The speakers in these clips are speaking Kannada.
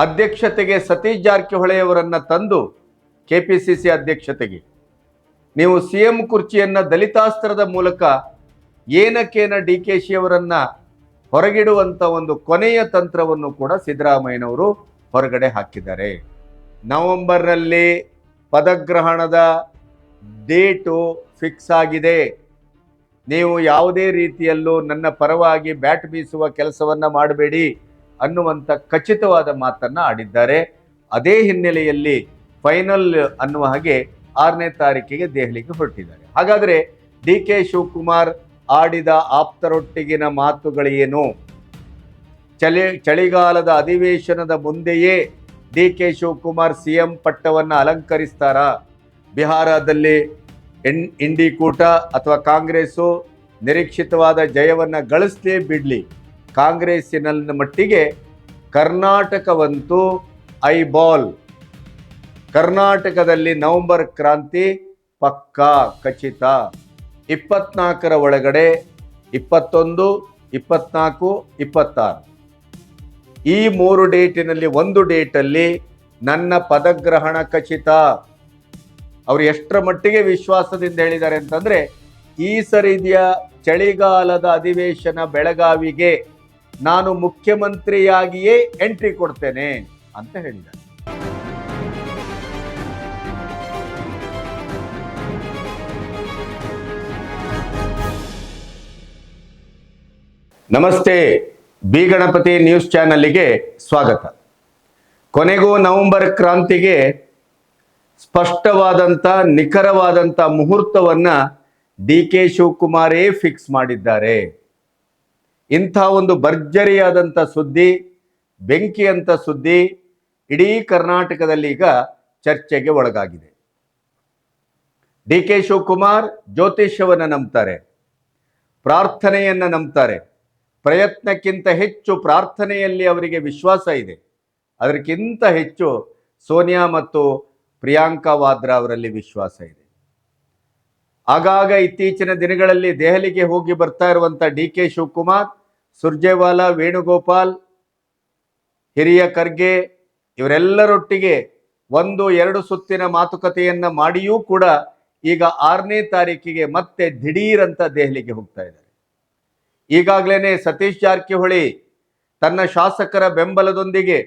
ಅಧ್ಯಕ್ಷತೆಗೆ ಸತೀಶ್ ಜಾರಕಿಹೊಳಿ ಅವರನ್ನ ತಂದು ಸಿ ಅಧ್ಯಕ್ಷತೆಗೆ. ನೀವು ಸಿ ಎಂ ಕುರ್ಚಿಯನ್ನು ದಲಿತಾಸ್ತ್ರದ ಮೂಲಕ ಏನಕ್ಕೇನ ಡಿ ಕೆ ಶಿಯವರನ್ನು ಹೊರಗಿಡುವಂಥ ಒಂದು ಕೊನೆಯ ತಂತ್ರವನ್ನು ಕೂಡ ಸಿದ್ದರಾಮಯ್ಯನವರು ಹೊರಗಡೆ ಹಾಕಿದ್ದಾರೆ. ನವೆಂಬರ್ನಲ್ಲಿ ಪದಗ್ರಹಣದ ಡೇಟು ಫಿಕ್ಸ್ ಆಗಿದೆ. ನೀವು ಯಾವುದೇ ರೀತಿಯಲ್ಲೂ ನನ್ನ ಪರವಾಗಿ ಬ್ಯಾಟ್ ಬೀಸುವ ಕೆಲಸವನ್ನ ಮಾಡಬೇಡಿ. ಅನ್ನುವಂಥ ಖಚಿತವಾದ ಮಾತನ್ನ ಆಡಿದ್ದಾರೆ. ಅದೇ ಹಿನ್ನೆಲೆಯಲ್ಲಿ ಫೈನಲ್ ಅನ್ನುವ ಹಾಗೆ ಆರನೇ ತಾರೀಕಿಗೆ ದೆಹಲಿಗೆ ಹೊರಟಿದ್ದಾರೆ. ಹಾಗಾದ್ರೆ ಡಿ ಕೆ ಶಿವಕುಮಾರ್ ಆಡಿದ ಆಪ್ತರೊಟ್ಟಿಗಿನ ಮಾತುಗಳೇನು? ಚಳಿ, ಚಳಿಗಾಲದ ಅಧಿವೇಶನದ ಮುಂದೆಯೇ D K Shivakumar C M ಪಟ್ಟವನ್ನು ಅಲಂಕರಿಸ್ತಾರಾ? ಬಿಹಾರದಲ್ಲಿ ಎನ್, ಇಂಡಿ ಕೂಟ ಅಥವಾ ಕಾಂಗ್ರೆಸ್ಸು ನಿರೀಕ್ಷಿತವಾದ ಜಯವನ್ನು ಗಳಿಸಲೇ ಬಿಡಲಿ. ಕಾಂಗ್ರೆಸ್ಸಿನ ಮಟ್ಟಿಗೆ ಕರ್ನಾಟಕವಂತೂ ಐಬಾಲ್. ಬಾಲ್ ಕರ್ನಾಟಕದಲ್ಲಿ ನವೆಂಬರ್ ಕ್ರಾಂತಿ ಪಕ್ಕಾ, ಖಚಿತ. ಇಪ್ಪತ್ನಾಲ್ಕರ ಒಳಗಡೆ ಇಪ್ಪತ್ತೊಂದು, ಇಪ್ಪತ್ನಾಲ್ಕು, ಇಪ್ಪತ್ತಾರು. ಈ ಮೂರು ಡೇಟಿನಲ್ಲಿ ಒಂದು ಡೇಟಲ್ಲಿ ನನ್ನ ಪದಗ್ರಹಣ ಖಚಿತ. ಅವರು ಎಷ್ಟರ ಮಟ್ಟಿಗೆ ವಿಶ್ವಾಸದಿಂದ ಹೇಳಿದ್ದಾರೆ ಅಂತಂದರೆ, ಈ ಸರಿದಿಯ ಚಳಿಗಾಲದ ಅಧಿವೇಶನ ಬೆಳಗಾವಿಗೆ. ನಾನು ಮುಖ್ಯಮಂತ್ರಿಯಾಗಿಯೇ ಎಂಟ್ರಿ ಕೊಡ್ತೇನೆ ಅಂತ ಹೇಳಿದ ನಮಸ್ತೆ, ಬಿ ಗಣಪತಿ ನ್ಯೂಸ್ ಚಾನಲ್ಗೆ ಸ್ವಾಗತ. ಕೊನೆಗೂ ನವೆಂಬರ್ ಕ್ರಾಂತಿಗೆ ಸ್ಪಷ್ಟವಾದಂಥ, ನಿಖರವಾದಂಥ ಮುಹೂರ್ತವನ್ನ ಡಿ ಕೆ ಶಿವಕುಮಾರೇ ಫಿಕ್ಸ್ ಮಾಡಿದ್ದಾರೆ. ಇಂಥ ಒಂದು ಭರ್ಜರಿಯಾದಂಥ ಸುದ್ದಿ, ಬೆಂಕಿಯಂಥ ಸುದ್ದಿ ಇಡೀ ಕರ್ನಾಟಕದಲ್ಲಿ ಈಗ ಚರ್ಚೆಗೆ ಒಳಗಾಗಿದೆ. ಡಿ ಕೆ ಶಿವಕುಮಾರ್ ಜ್ಯೋತಿಷ್ಯವನ್ನು ನಂಬ್ತಾರೆ, ಪ್ರಾರ್ಥನೆಯನ್ನು ನಂಬ್ತಾರೆ. ಪ್ರಯತ್ನಕ್ಕಿಂತ ಹೆಚ್ಚು ಪ್ರಾರ್ಥನೆಯಲ್ಲಿ ಅವರಿಗೆ ವಿಶ್ವಾಸ ಇದೆ. ಅದಕ್ಕಿಂತ ಹೆಚ್ಚು ಸೋನಿಯಾ ಮತ್ತು ಪ್ರಿಯಾಂಕಾ ವಾದ್ರಾ ಅವರಲ್ಲಿ ವಿಶ್ವಾಸ ಇದೆ. ಆಗಾಗ ಇತ್ತೀಚಿನ ದಿನಗಳಲ್ಲಿ ದೆಹಲಿಗೆ ಹೋಗಿ ಬರ್ತಾ ಇರುವಂಥ ಡಿ ಕೆ ಶಿವಕುಮಾರ್ ಸುರ್ಜೇವಾಲಾ, ವೇಣುಗೋಪಾಲ್, ಹಿರಿಯ ಖರ್ಗೆ ಇವರೆಲ್ಲರೊಟ್ಟಿಗೆ ಒಂದು, ಎರಡು ಸುತ್ತಿನ ಮಾತುಕತೆಯನ್ನ ಮಾಡಿಯೂ ಕೂಡ ಈಗ ಆರನೇ ತಾರೀಕಿಗೆ ಮತ್ತೆ ದಿಢೀರ್ ಅಂತ ದೆಹಲಿಗೆ ಹೋಗ್ತಾ ಇದ್ದಾರೆ. ಈಗಾಗಲೇ ಸತೀಶ್ ಜಾರಕಿಹೊಳಿ ತನ್ನ ಶಾಸಕರ ಬೆಂಬಲದೊಂದಿಗೆ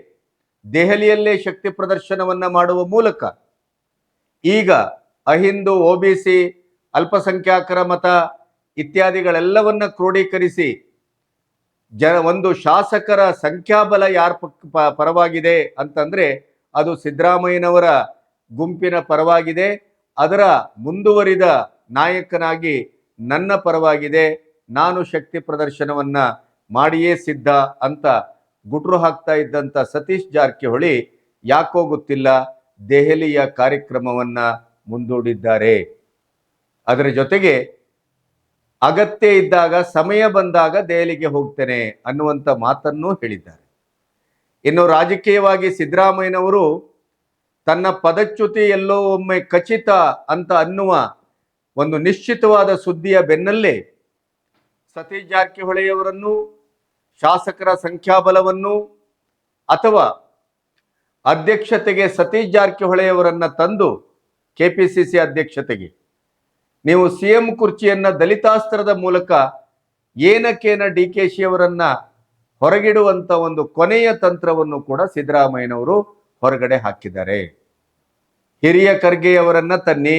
ದೆಹಲಿಯಲ್ಲೇ ಶಕ್ತಿ ಪ್ರದರ್ಶನವನ್ನ ಮಾಡುವ ಮೂಲಕ ಈಗ ಅಹಿಂದು ಒಬಿಸಿ ಅಲ್ಪಸಂಖ್ಯಾತರ ಮತ ಇತ್ಯಾದಿಗಳೆಲ್ಲವನ್ನ ಕ್ರೋಢೀಕರಿಸಿ ಜ ಒಂದು ಶಾಸಕರ ಸಂಖ್ಯಾಬಲ ಯಾರ ಪರವಾಗಿದೆ ಅಂತಂದ್ರೆ ಅದು ಸಿದ್ದರಾಮಯ್ಯನವರ ಗುಂಪಿನ ಪರವಾಗಿದೆ. ಅದರ ಮುಂದುವರಿದ ನಾಯಕನಾಗಿ ನನ್ನ ಪರವಾಗಿದೆ. ನಾನು ಶಕ್ತಿ ಪ್ರದರ್ಶನವನ್ನ ಮಾಡಿಯೇ ಸಿದ್ಧ ಅಂತ ಗುಟ್ರು ಹಾಕ್ತಾ ಇದ್ದಂಥ ಸತೀಶ್ ಜಾರಕಿಹೊಳಿ ಯಾಕೋ ಗೊತ್ತಿಲ್ಲ. ದೆಹಲಿಯ ಕಾರ್ಯಕ್ರಮವನ್ನ ಮುಂದೂಡಿದ್ದಾರೆ. ಅದರ ಜೊತೆಗೆ ಅಗತ್ಯ ಇದ್ದಾಗ, ಸಮಯ ಬಂದಾಗ ದೆಹಲಿಗೆ ಹೋಗ್ತೇನೆ ಅನ್ನುವಂಥ ಮಾತನ್ನು ಹೇಳಿದ್ದಾರೆ. ಇನ್ನು ರಾಜಕೀಯವಾಗಿ ಸಿದ್ದರಾಮಯ್ಯನವರು ತನ್ನ ಪದಚ್ಯುತಿ ಎಲ್ಲೋ ಒಮ್ಮೆ ಖಚಿತ ಅಂತ ಅನ್ನುವ ಒಂದು ನಿಶ್ಚಿತವಾದ ಸುದ್ದಿಯ ಬೆನ್ನಲ್ಲೇ ಸತೀಶ್ ಜಾರಕಿಹೊಳಿಯವರನ್ನು, ಶಾಸಕರ ಸಂಖ್ಯಾಬಲವನ್ನು ಅಥವಾ ಅಧ್ಯಕ್ಷತೆಗೆ ಸತೀಶ್ ಜಾರಕಿಹೊಳೆಯವರನ್ನು ತಂದು ಕೆಪಿಸಿಸಿ ಅಧ್ಯಕ್ಷತೆಗೆ ನೀವು ಸಿ ಎಂ ಕುರ್ಚಿಯನ್ನ ದಲಿತಾಸ್ತ್ರದ ಮೂಲಕ ಏನಕ್ಕೇನ ಡಿ ಕೆ ಶಿ ಅವರನ್ನ ಹೊರಗಿಡುವಂತ ಒಂದು ಕೊನೆಯ ತಂತ್ರವನ್ನು ಕೂಡ ಸಿದ್ದರಾಮಯ್ಯನವರು ಹೊರಗಡೆ ಹಾಕಿದ್ದಾರೆ. ಹಿರಿಯ ಖರ್ಗೆಯವರನ್ನ ತನ್ನಿ,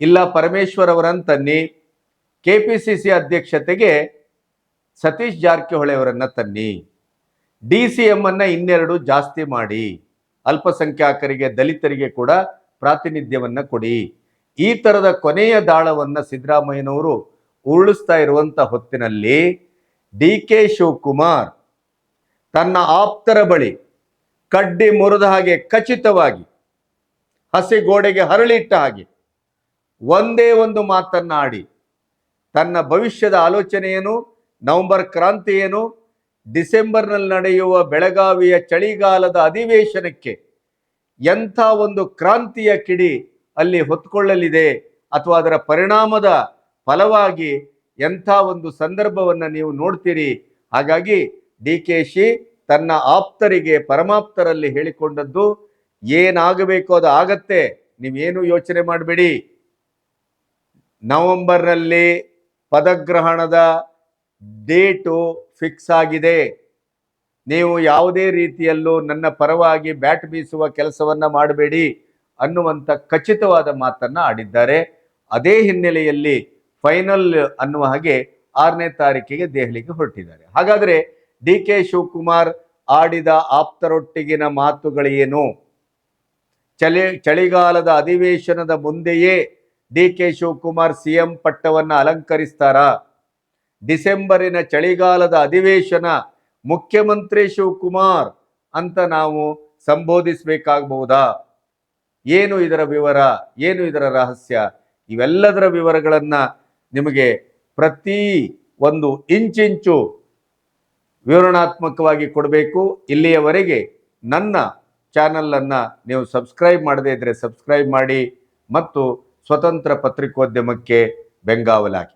ಇಲ್ಲ ಪರಮೇಶ್ವರ್ ಅವರನ್ನ ತನ್ನಿ ಸಿ ಅಧ್ಯಕ್ಷತೆಗೆ ಸತೀಶ್ ಜಾರಕಿಹೊಳಿ ಅವರನ್ನ ತನ್ನಿ, ಡಿ ಸಿ ಎಂ ಅನ್ನ ಇನ್ನೆರಡು ಜಾಸ್ತಿ ಮಾಡಿ ಅಲ್ಪಸಂಖ್ಯಾತರಿಗೆ ದಲಿತರಿಗೆ ಕೂಡ ಪ್ರಾತಿನಿಧ್ಯವನ್ನ ಕೊಡಿ. ಈ ತರದ ಕೊನೆಯ ದಾಳವನ್ನ ಸಿದ್ದರಾಮಯ್ಯನವರು ಉರುಳಿಸ್ತಾ ಇರುವಂತ ಹೊತ್ತಿನಲ್ಲಿ ಡಿ ಕೆ ಶಿವಕುಮಾರ್ ತನ್ನ ಆಪ್ತರ ಬಳಿ ಕಡ್ಡಿ ಮುರಿದ ಹಾಗೆ ಖಚಿತವಾಗಿ ಹಸಿ ಗೋಡೆಗೆ ಹರಳಿಟ್ಟ ಹಾಗೆ ಒಂದೇ ಒಂದು ಮಾತನ್ನ ಆಡಿ ತನ್ನ ಭವಿಷ್ಯದ ಆಲೋಚನೆ ಏನು ನವೆಂಬರ್ ಕ್ರಾಂತಿ ಏನು ಡಿಸೆಂಬರ್ನಲ್ಲಿ ನಡೆಯುವ ಬೆಳಗಾವಿಯ ಚಳಿಗಾಲದ ಅಧಿವೇಶನಕ್ಕೆ ಎಂಥ ಒಂದು ಕ್ರಾಂತಿಯ ಕಿಡಿ ಅಲ್ಲಿ ಹೊತ್ಕೊಳ್ಳಲಿದೆ ಅಥವಾ ಅದರ ಪರಿಣಾಮದ ಫಲವಾಗಿ ಎಂಥ ಒಂದು ಸಂದರ್ಭವನ್ನು ನೀವು ನೋಡ್ತೀರಿ? ಹಾಗಾಗಿ ಡಿ ಕೆ ಶಿ ತನ್ನ ಆಪ್ತರಿಗೆ, ಪರಮಾಪ್ತರಲ್ಲಿ ಹೇಳಿಕೊಂಡದ್ದು ಏನಾಗಬೇಕು ಅದು ಆಗತ್ತೆ. ನೀವೇನು ಯೋಚನೆ ಮಾಡಬೇಡಿ. ನವೆಂಬರ್ನಲ್ಲಿ ಪದಗ್ರಹಣದ ಡೇಟು ಫಿಕ್ಸ್ ಆಗಿದೆ. ನೀವು ಯಾವುದೇ ರೀತಿಯಲ್ಲೂ ನನ್ನ ಪರವಾಗಿ ಬ್ಯಾಟ್ ಬೀಸುವ ಕೆಲಸವನ್ನ ಮಾಡಬೇಡಿ. ಅನ್ನುವಂಥ ಖಚಿತವಾದ ಮಾತನ್ನು ಆಡಿದ್ದಾರೆ. ಅದೇ ಹಿನ್ನೆಲೆಯಲ್ಲಿ ಫೈನಲ್ ಅನ್ನುವ ಹಾಗೆ ಆರನೇ ತಾರೀಕಿಗೆ ದೆಹಲಿಗೆ ಹೊರಟಿದ್ದಾರೆ. ಹಾಗಾದರೆ ಡಿ ಕೆ ಶಿವಕುಮಾರ್ ಆಡಿದ ಆಪ್ತರೊಟ್ಟಿಗಿನ ಮಾತುಗಳೇನು? ಚಳಿ, ಚಳಿಗಾಲದ ಅಧಿವೇಶನದ ಮುಂದೆಯೇ ಡಿ ಕೆ ಶಿವಕುಮಾರ್ ಸಿಎಂ ಪಟ್ಟವನ್ನು ಅಲಂಕರಿಸ್ತಾರಾ? ಡಿಸೆಂಬರಿನ ಚಳಿಗಾಲದ ಅಧಿವೇಶನ ಮುಖ್ಯಮಂತ್ರಿ ಶಿವಕುಮಾರ್ ಅಂತ ನಾವು ಸಂಬೋಧಿಸಬೇಕಾಗಬಹುದಾ? ಏನು ಇದರ ವಿವರ, ಏನು ಇದರ ರಹಸ್ಯ, ಇವೆಲ್ಲದರ ವಿವರಗಳನ್ನ ನಿಮಗೆ ಪ್ರತಿ ಒಂದು ಇಂಚಿಂಚು ವಿವರಣಾತ್ಮಕವಾಗಿ ಕೊಡಬೇಕು. ಇಲ್ಲಿಯವರೆಗೆ ನನ್ನ ಚಾನಲನ್ನು ನೀವು ಸಬ್ಸ್ಕ್ರೈಬ್ ಮಾಡದೇ ಇದ್ದರೆ ಸಬ್ಸ್ಕ್ರೈಬ್ ಮಾಡಿ ಮತ್ತು ಸ್ವತಂತ್ರ ಪತ್ರಿಕೋದ್ಯಮಕ್ಕೆ ಬೆಂಗಾವಲಾಗಿ.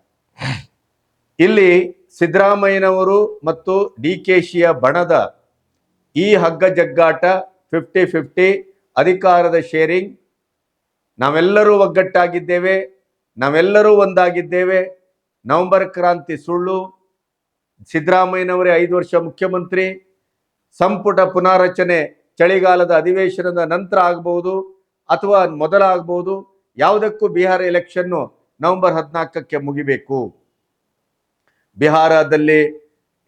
ಇಲ್ಲಿ ಸಿದ್ದರಾಮಯ್ಯನವರು ಮತ್ತು ಡಿ ಕೆ ಶಿಯ ಬಣದ ಈ ಹಗ್ಗ ಜಗ್ಗಾಟ ಫಿಫ್ಟಿ ಫಿಫ್ಟಿ ಅಧಿಕಾರದ ಶೇರಿಂಗ್ ನಾವೆಲ್ಲರೂ ಒಗ್ಗಟ್ಟಾಗಿದ್ದೇವೆ, ನಾವೆಲ್ಲರೂ ಒಂದಾಗಿದ್ದೇವೆ. ನವೆಂಬರ್ ಕ್ರಾಂತಿ ಸುಳ್ಳು, ಸಿದ್ದರಾಮಯ್ಯನವರೇ ಐದು ವರ್ಷ ಮುಖ್ಯಮಂತ್ರಿ, ಸಂಪುಟ ಪುನಾರಚನೆ ಚಳಿಗಾಲದ ಅಧಿವೇಶನದ ನಂತರ ಆಗಬಹುದು ಅಥವಾ ಮೊದಲ ಆಗಬಹುದು ಯಾವುದಕ್ಕೂ ಬಿಹಾರ ಎಲೆಕ್ಷನ್ನು ನವೆಂಬರ್ ಹದಿನಾಲ್ಕಕ್ಕೆ ಮುಗಿಬೇಕು. ಬಿಹಾರದಲ್ಲಿ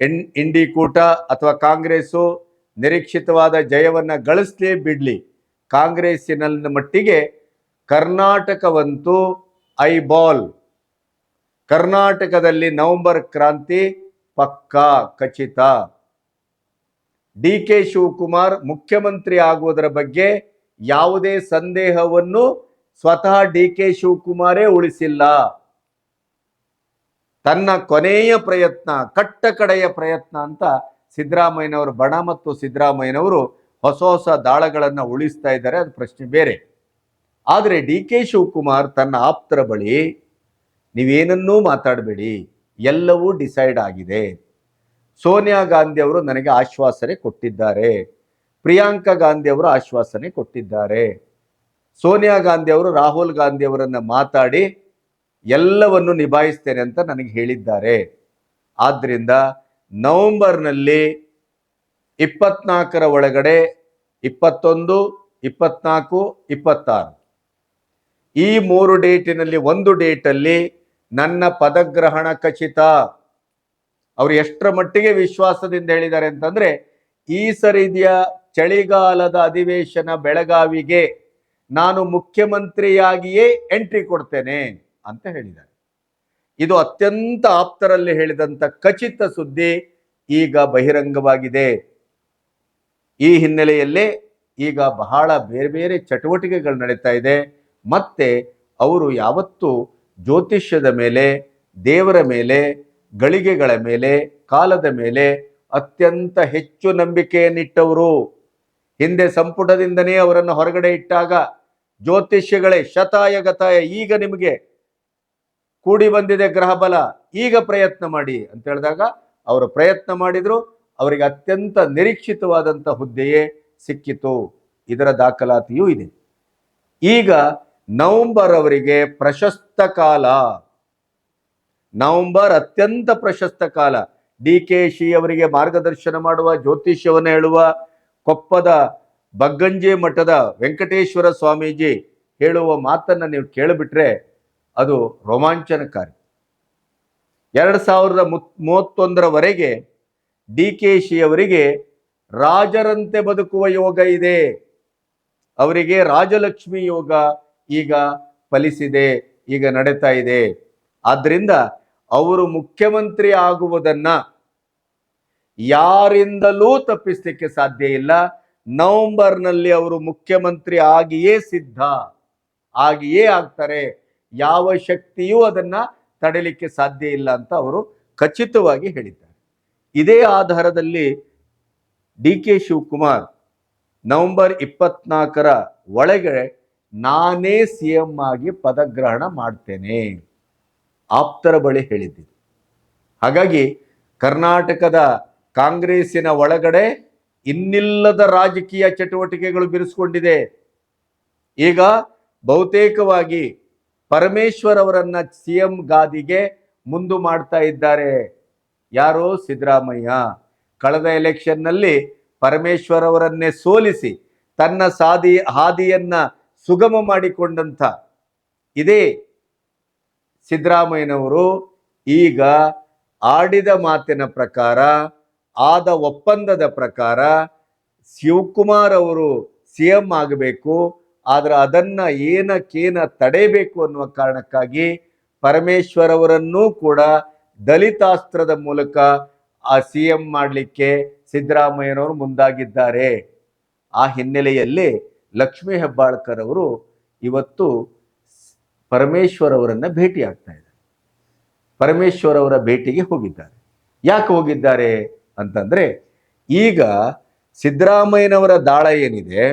ಎನ್, ಇಂಡಿ ಕೂಟ ಅಥವಾ ಕಾಂಗ್ರೆಸ್ಸು ನಿರೀಕ್ಷಿತವಾದ ಜಯವನ್ನು ಗಳಿಸ್ಲೇ ಬಿಡ್ಲಿ. ಕಾಂಗ್ರೆಸ್ಸಿನ ಮಟ್ಟಿಗೆ ಕರ್ನಾಟಕವಂತೂ ಐಬಾಲ್. ಬಾಲ್ ಕರ್ನಾಟಕದಲ್ಲಿ ನವೆಂಬರ್ ಕ್ರಾಂತಿ ಪಕ್ಕಾ, ಖಚಿತ. ಡಿ ಕೆ ಶಿವಕುಮಾರ್ ಮುಖ್ಯಮಂತ್ರಿ ಆಗುವುದರ ಬಗ್ಗೆ ಯಾವುದೇ ಸಂದೇಹವನ್ನು ಸ್ವತಃ ಡಿ ಕೆ ಶಿವಕುಮಾರೇ ಉಳಿಸಿಲ್ಲ. ತನ್ನ ಕೊನೆಯ ಪ್ರಯತ್ನ, ಕಟ್ಟಕಡೆಯ ಪ್ರಯತ್ನ ಅಂತ ಸಿದ್ದರಾಮಯ್ಯನವರು, ಬಣ ಮತ್ತು ಸಿದ್ದರಾಮಯ್ಯನವರು ಹೊಸ ಹೊಸ ದಾಳಗಳನ್ನು ಉಳಿಸ್ತಾ ಇದ್ದಾರೆ, ಅದು ಪ್ರಶ್ನೆ ಬೇರೆ. ಆದರೆ ಡಿ ಕೆ ಶಿವಕುಮಾರ್ ತನ್ನ ಆಪ್ತರ ಬಳಿ, ನೀವೇನನ್ನೂ ಮಾತಾಡಬೇಡಿ, ಎಲ್ಲವೂ ಡಿಸೈಡ್ ಆಗಿದೆ. ಸೋನಿಯಾ ಗಾಂಧಿ ಅವರು ನನಗೆ ಆಶ್ವಾಸನೆ ಕೊಟ್ಟಿದ್ದಾರೆ. ಪ್ರಿಯಾಂಕಾ ಗಾಂಧಿ ಅವರು ಆಶ್ವಾಸನೆ ಕೊಟ್ಟಿದ್ದಾರೆ. ಸೋನಿಯಾ ಗಾಂಧಿ ಅವರು, ರಾಹುಲ್ ಗಾಂಧಿ ಅವರನ್ನ ಮಾತಾಡಿ, ಎಲ್ಲವನ್ನು ನಿಭಾಯಿಸ್ತೇನೆ ಅಂತ ನನಗೆ ಹೇಳಿದ್ದಾರೆ. ಆದ್ದರಿಂದ ನವೆಂಬರ್ನಲ್ಲಿ ಇಪ್ಪತ್ನಾಲ್ಕರ ಒಳಗಡೆ ಇಪ್ಪತ್ತೊಂದು, ಇಪ್ಪತ್ನಾಲ್ಕು, ಇಪ್ಪತ್ತಾರು. ಈ ಮೂರು ಡೇಟಿನಲ್ಲಿ ಒಂದು ಡೇಟಲ್ಲಿ ನನ್ನ ಪದಗ್ರಹಣ ಖಚಿತ. ಅವರು ಎಷ್ಟರ ಮಟ್ಟಿಗೆ ವಿಶ್ವಾಸದಿಂದ ಹೇಳಿದ್ದಾರೆ ಅಂತಂದ್ರೆ, ಈ ಸರಿದಿಯ ಚಳಿಗಾಲದ ಅಧಿವೇಶನ ಬೆಳಗಾವಿಗೆ ನಾನು ಮುಖ್ಯಮಂತ್ರಿಯಾಗಿಯೇ ಎಂಟ್ರಿ ಕೊಡ್ತೇನೆ ಅಂತ ಹೇಳಿದ್ದಾರೆ. ಇದು ಅತ್ಯಂತ ಆಪ್ತರಲ್ಲಿ ಹೇಳಿದಂತ ಖಚಿತ ಸುದ್ದಿ ಈಗ ಬಹಿರಂಗವಾಗಿದೆ. ಈ ಹಿನ್ನೆಲೆಯಲ್ಲೇ ಈಗ ಬಹಳ ಬೇರೆ ಬೇರೆ ಚಟುವಟಿಕೆಗಳು ನಡೀತಾ ಇದೆ. ಮತ್ತೆ ಅವರು ಯಾವತ್ತೂ ಜ್ಯೋತಿಷ್ಯದ ಮೇಲೆ, ದೇವರ ಮೇಲೆ, ಗಳಿಗೆಗಳ ಮೇಲೆ, ಕಾಲದ ಮೇಲೆ ಅತ್ಯಂತ ಹೆಚ್ಚು ನಂಬಿಕೆಯನ್ನಿಟ್ಟವರು. ಹಿಂದೆ ಸಂಪುಟದಿಂದನೇ ಅವರನ್ನು ಹೊರಗಡೆ ಇಟ್ಟಾಗ ಜ್ಯೋತಿಷ್ಯಗಳೇ ಶತಾಯ ಗತಾಯ ಈಗ ನಿಮಗೆ ಕೂಡಿ ಬಂದಿದೆ ಗ್ರಹಬಲ. ಈಗ ಪ್ರಯತ್ನ ಮಾಡಿ ಅಂತ ಹೇಳಿದಾಗ ಅವರು ಪ್ರಯತ್ನ ಮಾಡಿದ್ರು. ಅವರಿಗೆ ಅತ್ಯಂತ ನಿರೀಕ್ಷಿತವಾದಂಥ ಹುದ್ದೆಯೇ ಸಿಕ್ಕಿತು. ಇದರ ದಾಖಲಾತಿಯೂ ಇದೆ. ಈಗ ನವೆಂಬರ್ ಅವರಿಗೆ ಪ್ರಶಸ್ತ ಕಾಲ. ನವೆಂಬರ್ ಅತ್ಯಂತ ಪ್ರಶಸ್ತ ಕಾಲ. ಡಿ ಕೆ ಶಿ ಅವರಿಗೆ ಮಾರ್ಗದರ್ಶನ ಮಾಡುವ, ಜ್ಯೋತಿಷ್ಯವನ್ನು ಹೇಳುವ, ಕೊಪ್ಪದ ಬಗ್ಗಂಜೆ ಮಠದ ವೆಂಕಟೇಶ್ವರ ಸ್ವಾಮೀಜಿ ಹೇಳುವ ಮಾತನ್ನು ನೀವು ಕೇಳಿಬಿಟ್ರೆ ಅದು ರೋಮಾಂಚನಕಾರಿ. ಎರಡು ಸಾವಿರದ ಮೂವತ್ತೊಂದರವರೆಗೆ ಡಿ ಕೆ ಶಿ ಅವರಿಗೆ ರಾಜರಂತೆ ಬದುಕುವ ಯೋಗ ಇದೆ. ಅವರಿಗೆ ರಾಜಲಕ್ಷ್ಮಿ ಯೋಗ ಈಗ ಫಲಿಸಿದೆ, ಈಗ ನಡೀತಾ ಇದೆ. ಆದ್ರಿಂದ ಅವರು ಮುಖ್ಯಮಂತ್ರಿ ಆಗುವುದನ್ನ ಯಾರಿಂದಲೂ ತಪ್ಪಿಸಲಿಕ್ಕೆ ಸಾಧ್ಯ ಇಲ್ಲ. ನವೆಂಬರ್ನಲ್ಲಿ ಅವರು ಮುಖ್ಯಮಂತ್ರಿ ಆಗಿಯೇ ಸಿದ್ಧ, ಆಗಿಯೇ ಆಗ್ತಾರೆ. ಯಾವ ಶಕ್ತಿಯೂ ಅದನ್ನ ತಡೆಯಲಿಕ್ಕೆ ಸಾಧ್ಯ ಇಲ್ಲ ಅಂತ ಅವರು ಖಚಿತವಾಗಿ ಹೇಳಿದ್ದಾರೆ. ಇದೇ ಆಧಾರದಲ್ಲಿ ಡಿ ಕೆ ಶಿವಕುಮಾರ್ ನವೆಂಬರ್ ಇಪ್ಪತ್ನಾಲ್ಕರ ಒಳಗೆ ನಾನೇ ಸಿ ಎಂ ಆಗಿ ಪದಗ್ರಹಣ ಮಾಡ್ತೇನೆ ಆಪ್ತರ ಬಳಿ ಹೇಳಿದ್ದೆ ಹಾಗಾಗಿ ಕರ್ನಾಟಕದ ಕಾಂಗ್ರೆಸ್ಸಿನ ಒಳಗಡೆ ಇನ್ನಿಲ್ಲದ ರಾಜಕೀಯ ಚಟುವಟಿಕೆಗಳು ಬಿರುಸಿಕೊಂಡಿದೆ. ಈಗ ಬಹುತೇಕವಾಗಿ ಪರಮೇಶ್ವರ್ ಅವರನ್ನ ಸಿ ಎಂ ಗಾದಿಗೆ ಮುಂದು ಮಾಡ್ತಾ ಇದ್ದಾರೆ. ಯಾರು ಸಿದ್ದರಾಮಯ್ಯ. ಕಳೆದ ಎಲೆಕ್ಷನ್ನಲ್ಲಿ ಪರಮೇಶ್ವರ್ ಅವರನ್ನೇ ಸೋಲಿಸಿ ತನ್ನ ಸಾದಿ ಹಾದಿಯನ್ನ ಸುಗಮ ಮಾಡಿಕೊಂಡಂಥ ಇದೇ ಸಿದ್ದರಾಮಯ್ಯನವರು ಈಗ ಆಡಿದ ಮಾತಿನ ಪ್ರಕಾರ, ಆದ ಒಪ್ಪಂದದ ಪ್ರಕಾರ ಶಿವಕುಮಾರ್ ಅವರು ಸಿ ಎಂ ಆಗಬೇಕು, ಆದ್ರೆ ಅದನ್ನ ಏನಕ್ಕೇನ ತಡೆಯಬೇಕು ಅನ್ನುವ ಕಾರಣಕ್ಕಾಗಿ ಪರಮೇಶ್ವರ್ ಅವರನ್ನೂ ಕೂಡ ದಲಿತಾಸ್ತ್ರದ ಮೂಲಕ ಆ ಸಿ ಎಂ ಮಾಡಲಿಕ್ಕೆ ಸಿದ್ದರಾಮಯ್ಯನವರು ಮುಂದಾಗಿದ್ದಾರೆ. ಆ ಹಿನ್ನೆಲೆಯಲ್ಲಿ ಲಕ್ಷ್ಮೀ ಹೆಬ್ಬಾಳ್ಕರ್ ಅವರು ಇವತ್ತು ಪರಮೇಶ್ವರ್ ಅವರನ್ನ ಭೇಟಿ ಆಗ್ತಾ ಇದ್ದಾರೆ. ಪರಮೇಶ್ವರ್ ಅವರ ಭೇಟಿಗೆ ಹೋಗಿದ್ದಾರೆ. ಯಾಕೆ ಹೋಗಿದ್ದಾರೆ ಅಂತಂದ್ರೆ ಈಗ ಸಿದ್ದರಾಮಯ್ಯನವರ ದಾಳ ಏನಿದೆ,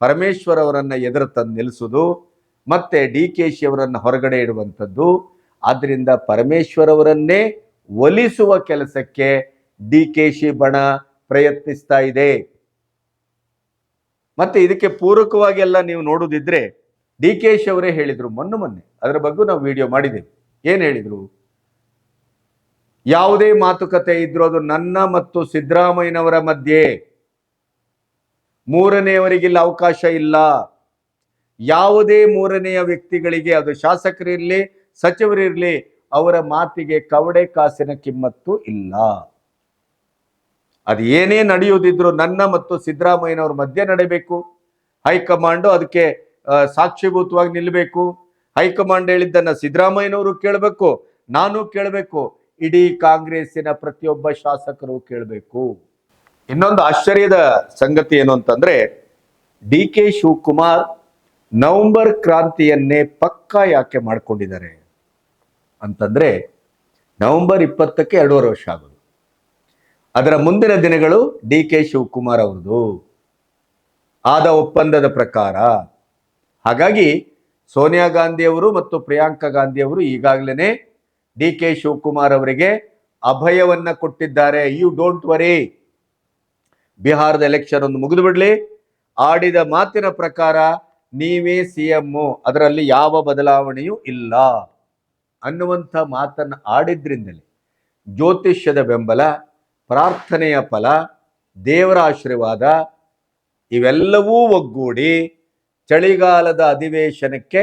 ಪರಮೇಶ್ವರ್ ಅವರನ್ನ ಎದುರು ತಂದು ನಿಲ್ಲಿಸೋದು ಮತ್ತೆ ಡಿ ಕೆ ಶಿ ಅವರನ್ನು ಹೊರಗಡೆ ಇಡುವಂಥದ್ದು ಆದ್ರಿಂದ ಪರಮೇಶ್ವರವರನ್ನೇ ಒಲಿಸುವ ಕೆಲಸಕ್ಕೆ ಡಿ ಕೆ ಶಿ ಬಣ ಪ್ರಯತ್ನಿಸ್ತಾ ಇದೆ. ಮತ್ತೆ ಇದಕ್ಕೆ ಪೂರಕವಾಗಿ ಎಲ್ಲ ನೀವು ನೋಡುದಿದ್ರೆ ಡಿ ಕೆ ಶಿ ಅವರೇ ಹೇಳಿದ್ರು ಮೊನ್ನೆ ಮೊನ್ನೆ. ಅದರ ಬಗ್ಗೆ ನಾವು ವಿಡಿಯೋ ಮಾಡಿದ್ದೇವೆ. ಏನ್ ಹೇಳಿದ್ರು? ಯಾವುದೇ ಮಾತುಕತೆ ಇದ್ರೂ ಅದು ನನ್ನ ಮತ್ತು ಸಿದ್ದರಾಮಯ್ಯನವರ ಮಧ್ಯೆ. ಮೂರನೆಯವರಿಗಿಲ್ಲ ಅವಕಾಶ ಇಲ್ಲ. ಯಾವುದೇ ಮೂರನೆಯ ವ್ಯಕ್ತಿಗಳಿಗೆ ಅದು ಶಾಸಕರಿರ್ಲಿ ಸಚಿವರಿರ್ಲಿ ಅವರ ಮಾತಿಗೆ ಕವಡೆ ಕಾಸಿನ ಕಿಮ್ಮತ್ತು ಇಲ್ಲ. ಅದು ಏನೇ ನಡೆಯುವುದಿದ್ರು ನನ್ನ ಮತ್ತು ಸಿದ್ದರಾಮಯ್ಯನವ್ರ ಮಧ್ಯೆ ನಡೀಬೇಕು. ಹೈಕಮಾಂಡು ಅದಕ್ಕೆ ಸಾಕ್ಷೀಭೂತವಾಗಿ ನಿಲ್ಲಬೇಕು ಹೈಕಮಾಂಡ್ ಹೇಳಿದ್ದನ್ನ ಸಿದ್ದರಾಮಯ್ಯನವರು ಕೇಳಬೇಕು, ನಾನು ಕೇಳಬೇಕು, ಇಡೀ ಕಾಂಗ್ರೆಸ್ಸಿನ ಪ್ರತಿಯೊಬ್ಬ ಶಾಸಕರು ಕೇಳಬೇಕು. ಇನ್ನೊಂದು ಆಶ್ಚರ್ಯದ ಸಂಗತಿ ಏನು ಅಂತಂದ್ರೆ, ಡಿ ಕೆ ಶಿವಕುಮಾರ್ ನವೆಂಬರ್ ಕ್ರಾಂತಿಯನ್ನೇ ಪಕ್ಕಾ ಯಾಕೆ ಮಾಡ್ಕೊಂಡಿದ್ದಾರೆ? ಅಂತಂದ್ರೆ ನವೆಂಬರ್ ಇಪ್ಪತ್ತಕ್ಕೆ ಎರಡೂವರೆ ವರ್ಷ ಆಗೋದು. ಅದರ ಮುಂದಿನ ದಿನಗಳು ಡಿ ಕೆ ಶಿವಕುಮಾರ್ ಅವರದು ಆದ ಒಪ್ಪಂದದ ಪ್ರಕಾರ. ಹಾಗಾಗಿ ಸೋನಿಯಾ ಗಾಂಧಿಯವರು ಮತ್ತು ಪ್ರಿಯಾಂಕಾ ಗಾಂಧಿಯವರು ಈಗಾಗಲೇ ಡಿ ಕೆ ಶಿವಕುಮಾರ್ ಅವರಿಗೆ ಅಭಯವನ್ನ ಕೊಟ್ಟಿದ್ದಾರೆ. ಯು ಡೋಂಟ್ ವರಿ ಬಿಹಾರದ ಎಲೆಕ್ಷನ್ ಒಂದು ಮುಗಿದು ಬಿಡಲಿ. ಆಡಿದ ಮಾತಿನ ಪ್ರಕಾರ ನೀವೇ ಸಿ ಅದರಲ್ಲಿ ಯಾವ ಬದಲಾವಣೆಯೂ ಇಲ್ಲ. ಅನ್ನುವಂಥ ಮಾತನ್ನು ಆಡಿದ್ರಿಂದಲೇ ಜ್ಯೋತಿಷ್ಯದ ಬೆಂಬಲ, ಪ್ರಾರ್ಥನೆಯ ಫಲ, ದೇವರ ಆಶೀರ್ವಾದ ಇವೆಲ್ಲವೂ ಒಗ್ಗೂಡಿ ಚಳಿಗಾಲದ ಅಧಿವೇಶನಕ್ಕೆ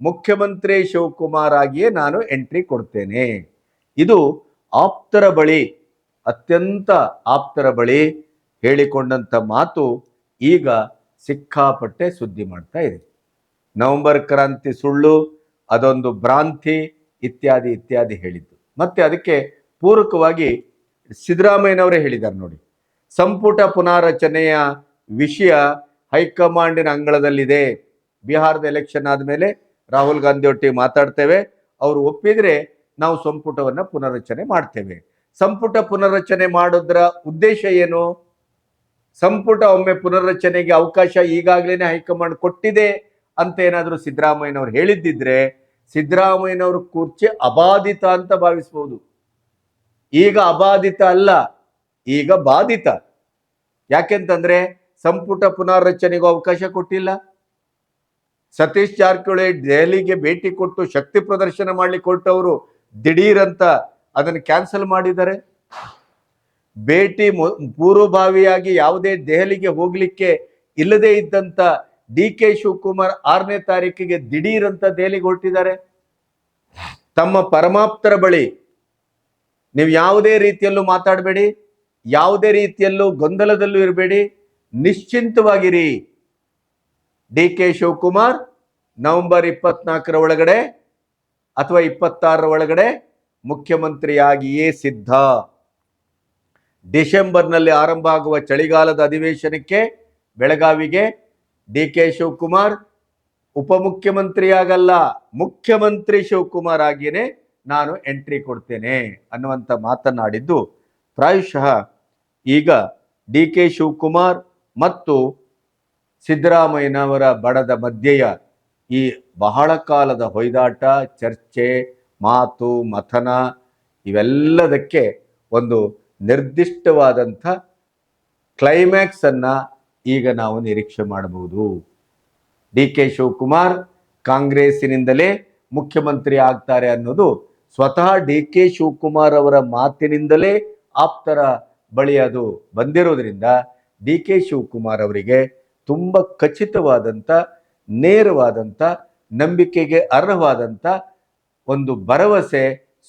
ಮುಖ್ಯಮಂತ್ರಿ ಶಿವಕುಮಾರ್ ಆಗಿಯೇ ನಾನು ಎಂಟ್ರಿ ಕೊಡ್ತೇನೆ. ಇದು ಆಪ್ತರ ಬಳಿ, ಅತ್ಯಂತ ಆಪ್ತರ ಬಳಿ ಹೇಳಿಕೊಂಡಂಥ ಮಾತು ಈಗ ಸಿಕ್ಕಾಪಟ್ಟೆ ಸುದ್ದಿ ಮಾಡ್ತಾ ಇದೆ. ನವೆಂಬರ್ ಕ್ರಾಂತಿ ಸುಳ್ಳು, ಅದೊಂದು ಭ್ರಾಂತಿ ಇತ್ಯಾದಿ ಇತ್ಯಾದಿ ಹೇಳಿದ್ದು. ಮತ್ತೆ ಅದಕ್ಕೆ ಪೂರಕವಾಗಿ ಸಿದ್ದರಾಮಯ್ಯನವರೇ ಹೇಳಿದ್ದಾರೆ ನೋಡಿ. ಸಂಪುಟ ಪುನಾರಚನೆಯ ವಿಷಯ ಹೈಕಮಾಂಡಿನ ಅಂಗಳದಲ್ಲಿದೆ. ಬಿಹಾರದ ಎಲೆಕ್ಷನ್ ಆದಮೇಲೆ ರಾಹುಲ್ ಗಾಂಧಿ ಒಟ್ಟಿಗೆ ಮಾತಾಡ್ತೇವೆ. ಅವರು ಒಪ್ಪಿದ್ರೆ ನಾವು ಸಂಪುಟವನ್ನು ಪುನರ್ರಚನೆ ಮಾಡ್ತೇವೆ. ಸಂಪುಟ ಪುನರ್ರಚನೆ ಮಾಡೋದ್ರ ಉದ್ದೇಶ ಏನು? ಸಂಪುಟ ಒಮ್ಮೆ ಪುನರ್ರಚನೆಗೆ ಅವಕಾಶ ಈಗಾಗಲೇ ಹೈಕಮಾಂಡ್ ಕೊಟ್ಟಿದೆ ಅಂತ ಏನಾದರೂ ಸಿದ್ದರಾಮಯ್ಯನವ್ರು ಹೇಳಿದ್ದಿದ್ರೆ ಸಿದ್ದರಾಮಯ್ಯನವ್ರ ಕುರ್ಚಿ ಅಬಾಧಿತ ಅಂತ ಭಾವಿಸ್ಬೋದು. ಈಗ ಅಬಾಧಿತ ಅಲ್ಲ, ಈಗ ಬಾಧಿತ. ಯಾಕೆಂತಂದ್ರೆ ಸಂಪುಟ ಪುನಾರಚನೆಗೂ ಅವಕಾಶ ಕೊಟ್ಟಿಲ್ಲ. ಸತೀಶ್ ಜಾರಕಿಹೊಳಿ ದೆಹಲಿಗೆ ಭೇಟಿ ಕೊಟ್ಟು ಶಕ್ತಿ ಪ್ರದರ್ಶನ ಮಾಡಲಿ ಕೊಟ್ಟವರು ದಿಢೀರಂತ ಅದನ್ನು ಕ್ಯಾನ್ಸಲ್ ಮಾಡಿದ್ದಾರೆ. ಭೇಟಿ ಪೂರ್ವಭಾವಿಯಾಗಿ ಯಾವುದೇ ದೆಹಲಿಗೆ ಹೋಗ್ಲಿಕ್ಕೆ ಇಲ್ಲದೇ ಇದ್ದಂತ ಡಿ ಕೆ ಶಿವಕುಮಾರ್ ಆರನೇ ತಾರೀಕಿಗೆ ದಿಢೀರ್ ಅಂತ ದೆಹಲಿಗೆ ಹೊರಟಿದ್ದಾರೆ. ತಮ್ಮ ಪರಮಾಪ್ತರ ಬಳಿ ನೀವು ಯಾವುದೇ ರೀತಿಯಲ್ಲೂ ಮಾತಾಡಬೇಡಿ, ಯಾವುದೇ ರೀತಿಯಲ್ಲೂ ಗೊಂದಲದಲ್ಲೂ ಇರಬೇಡಿ, ನಿಶ್ಚಿಂತವಾಗಿರಿ. ಡಿ ಕೆ ಶಿವಕುಮಾರ್ ನವೆಂಬರ್ ಇಪ್ಪತ್ನಾಲ್ಕರ ಒಳಗಡೆ ಅಥವಾ ಇಪ್ಪತ್ತಾರರ ಒಳಗಡೆ ಮುಖ್ಯಮಂತ್ರಿಯಾಗಿಯೇ ಸಿದ್ಧ. ಡಿಸೆಂಬರ್ನಲ್ಲಿ ಆರಂಭ ಆಗುವ ಚಳಿಗಾಲದ ಅಧಿವೇಶನಕ್ಕೆ ಬೆಳಗಾವಿಗೆ ಡಿ ಕೆ ಶಿವಕುಮಾರ್ ಉಪಮುಖ್ಯಮಂತ್ರಿಯಾಗಲ್ಲ. ಮುಖ್ಯಮಂತ್ರಿ ಶಿವಕುಮಾರ್ ಆಗಿಯೇ ನಾನು ಎಂಟ್ರಿ ಕೊಡ್ತೇನೆ ಅನ್ನುವಂಥ ಮಾತನಾಡಿದ್ದು ಪ್ರಾಯಶಃ ಈಗ ಡಿ ಕೆ ಶಿವಕುಮಾರ್ ಮತ್ತು ಸಿದ್ದರಾಮಯ್ಯನವರ ಬಡದ ಮಧ್ಯೆಯ ಈ ಬಹಳ ಕಾಲದ ಹೊಯ್ದಾಟ, ಚರ್ಚೆ, ಮಾತು, ಮಥನ ಇವೆಲ್ಲದಕ್ಕೆ ಒಂದು ನಿರ್ದಿಷ್ಟವಾದಂಥ ಕ್ಲೈಮ್ಯಾಕ್ಸನ್ನು ಈಗ ನಾವು ನಿರೀಕ್ಷೆ ಮಾಡಬಹುದು. ಡಿ ಕೆ ಶಿವಕುಮಾರ್ ಕಾಂಗ್ರೆಸ್ಸಿನಿಂದಲೇ ಮುಖ್ಯಮಂತ್ರಿ ಆಗ್ತಾರೆ ಅನ್ನೋದು ಸ್ವತಃ ಡಿ ಕೆ ಶಿವಕುಮಾರ್ ಅವರ ಮಾತಿನಿಂದಲೇ ಆಪ್ತರ ಬಳಿ ಅದು ಬಂದಿರೋದ್ರಿಂದ ಡಿ ಕೆ ಶಿವಕುಮಾರ್ ಅವರಿಗೆ ತುಂಬ ಖಚಿತವಾದಂಥ ನೇರವಾದಂಥ ನಂಬಿಕೆಗೆ ಅರ್ಹವಾದಂಥ ಒಂದು ಭರವಸೆ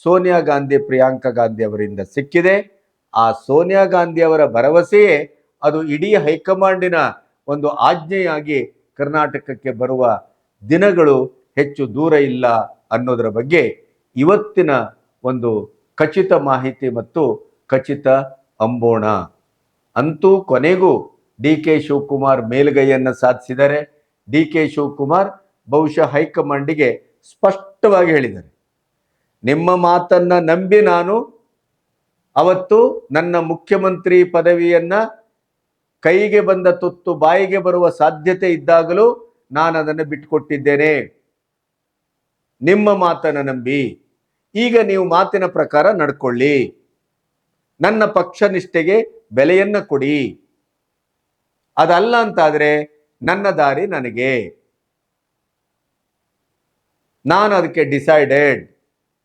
ಸೋನಿಯಾ ಗಾಂಧಿ, ಪ್ರಿಯಾಂಕಾ ಗಾಂಧಿ ಅವರಿಂದ ಸಿಕ್ಕಿದೆ. ಆ ಸೋನಿಯಾ ಗಾಂಧಿ ಅವರ ಭರವಸೆಯೇ ಅದು ಇಡೀ ಹೈಕಮಾಂಡಿನ ಒಂದು ಆಜ್ಞೆಯಾಗಿ ಕರ್ನಾಟಕಕ್ಕೆ ಬರುವ ದಿನಗಳು ಹೆಚ್ಚು ದೂರ ಇಲ್ಲ ಅನ್ನೋದರ ಬಗ್ಗೆ ಇವತ್ತಿನ ಒಂದು ಖಚಿತ ಮಾಹಿತಿ ಮತ್ತು ಖಚಿತ ಅಂಬೋಣ. ಅಂತೂ ಕೊನೆಗೂ ಡಿ ಕೆ ಶಿವಕುಮಾರ್ ಮೇಲುಗೈಯನ್ನು ಸಾಧಿಸಿದ್ದಾರೆ. ಡಿ ಕೆ ಶಿವಕುಮಾರ್ ಬಹುಶಃ ಹೈಕಮಾಂಡಿಗೆ ಸ್ಪಷ್ಟವಾಗಿ ಹೇಳಿದ್ದಾರೆ. ನಿಮ್ಮ ಮಾತನ್ನ ನಂಬಿ ನಾನು ಅವತ್ತು ನನ್ನ ಮುಖ್ಯಮಂತ್ರಿ ಪದವಿಯನ್ನ ಕೈಗೆ ಬಂದ ತುತ್ತು ಬಾಯಿಗೆ ಬರುವ ಸಾಧ್ಯತೆ ಇದ್ದಾಗಲೂ ನಾನು ಅದನ್ನು ಬಿಟ್ಟುಕೊಟ್ಟಿದ್ದೇನೆ. ನಿಮ್ಮ ಮಾತನ್ನು ನಂಬಿ. ಈಗ ನೀವು ಮಾತಿನ ಪ್ರಕಾರ ನಡ್ಕೊಳ್ಳಿ. ನನ್ನ ಪಕ್ಷ ನಿಷ್ಠೆಗೆ ಬೆಲೆಯನ್ನ ಕೊಡಿ. ಅದಲ್ಲ ಅಂತಾದರೆ ನನ್ನ ದಾರಿ ನನಗೆ. ನಾನು ಅದಕ್ಕೆ ಡಿಸೈಡೆಡ್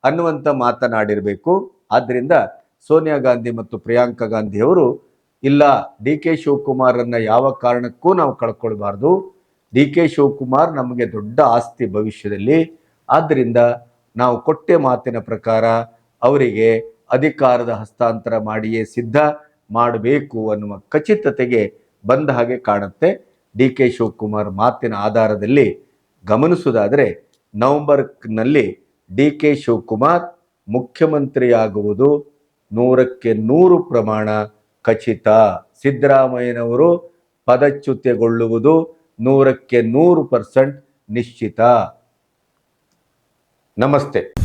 ಅನ್ನುವಂಥ ಮಾತನಾಡಿರಬೇಕು. ಆದ್ದರಿಂದ ಸೋನಿಯಾ ಗಾಂಧಿ ಮತ್ತು ಪ್ರಿಯಾಂಕಾ ಗಾಂಧಿ ಅವರು ಇಲ್ಲ, ಡಿ ಕೆ ಶಿವಕುಮಾರನ್ನ ಯಾವ ಕಾರಣಕ್ಕೂ ನಾವು ಕಳ್ಕೊಳ್ಬಾರ್ದು. ಡಿ ಕೆ ಶಿವಕುಮಾರ್ ನಮಗೆ ದೊಡ್ಡ ಆಸ್ತಿ ಭವಿಷ್ಯದಲ್ಲಿ. ಆದ್ದರಿಂದ ನಾವು ಕೊಟ್ಟೆ ಮಾತಿನ ಪ್ರಕಾರ ಅವರಿಗೆ ಅಧಿಕಾರದ ಹಸ್ತಾಂತರ ಮಾಡಿಯೇ ಸಿದ್ಧ ಮಾಡಬೇಕು ಅನ್ನುವ ಖಚಿತತೆಗೆ ಬಂದ ಹಾಗೆ ಕಾಣುತ್ತೆ. ಡಿ ಕೆ ಶಿವಕುಮಾರ್ ಮಾತಿನ ಆಧಾರದಲ್ಲಿ ಗಮನಿಸುವುದಾದರೆ, ನವೆಂಬರ್ನಲ್ಲಿ ಡಿ ಕೆ ಶಿವಕುಮಾರ್ ಮುಖ್ಯಮಂತ್ರಿಯಾಗುವುದು ನೂರಕ್ಕೆ ನೂರು ಪ್ರಮಾಣ ಖಚಿತ. ಸಿದ್ದರಾಮಯ್ಯನವರು ಪದಚ್ಯುತಿಗೊಳ್ಳುವುದು ನೂರಕ್ಕೆ ನೂರು ಪರ್ಸೆಂಟ್ ನಿಶ್ಚಿತ. ನಮಸ್ತೆ.